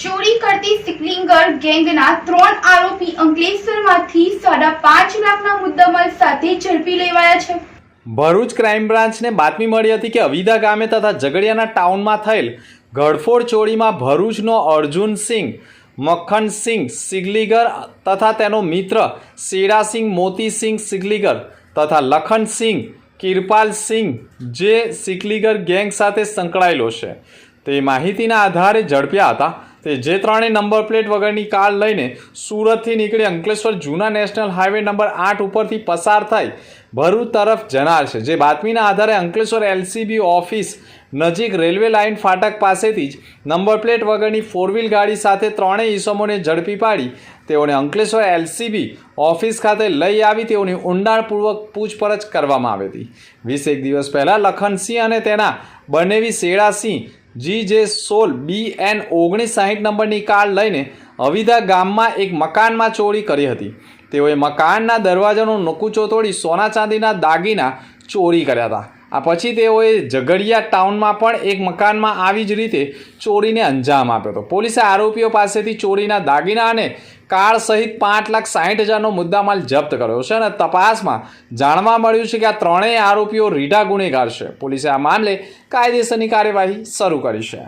ચોરી કરતી સિકલિંગર ગેંગના ત્રણ આરોપી અંકલેશ્વરમાંથી સાડા પાંચ લાખના મુદ્દામાલ સાથે ઝડપી લેવાયા છે. ભરૂચ ક્રાઇમ બ્રાન્ચને બાતમી મળી હતી કે અવિધા ગામે તથા ઝઘડિયાના ટાઉનમાં થયેલ ઘડફોડ ચોરીમાં ભરૂચનો અર્જુન સિંહ મક્ખનસિંહ સિગલીગર તથા તેનો મિત્ર શેરાસિંહ મોતીસિંહ સિગલીગર તથા લખનસિંહ કિરપાલસિંહ જે સિકલીગર ગેંગ સાથે સંકળાયેલો છે. તે માહિતીના આધારે ઝડપ્યા હતા. તે જે ત્રણેય નંબર પ્લેટ વગરની કાર લઈને સુરતથી નીકળી અંકલેશ્વર જૂના નેશનલ હાઈવે નંબર આઠ ઉપરથી પસાર થઈ ભરૂચ તરફ જનાર છે. જે બાતમીના આધારે અંકલેશ્વર એલસીબી ઓફિસ નજીક રેલવે લાઇન ફાટક પાસેથી જ નંબર પ્લેટ વગરની ફોર વ્હીલ ગાડી સાથે ત્રણેય ઈસમોને ઝડપી પાડી તેઓને અંકલેશ્વર એલસીબી ઓફિસ ખાતે લઈ આવી તેઓની ઊંડાણપૂર્વક પૂછપરછ કરવામાં આવી હતી. વીસ એક દિવસ પહેલાં લખનસિંહ અને તેના બનેવી શેડાસિંહ જી જે સોલ બી એન ઓગણીસ સાહીઠ નંબરની કાર લઈને અવિધા ગામમાં એક મકાનમાં ચોરી કરી હતી. તેઓએ મકાનના દરવાજાનું નકુચો તોડી સોના ચાંદીના દાગીના ચોરી કર્યા હતા. આ પછી તેઓએ ઝઘડિયા ટાઉનમાં પણ એક મકાનમાં આવી જ રીતે ચોરીને અંજામ આપ્યો હતો. પોલીસે આરોપીઓ પાસેથી ચોરીના દાગીના અને કાર સહિત પાંચ લાખ સાહીઠ હજારનો મુદ્દામાલ જપ્ત કર્યો છે અને તપાસમાં જાણવા મળ્યું છે કે આ ત્રણેય આરોપીઓ રીઢા ગુનેગાર છે. પોલીસે આ મામલે કાયદેસરની કાર્યવાહી શરૂ કરી છે.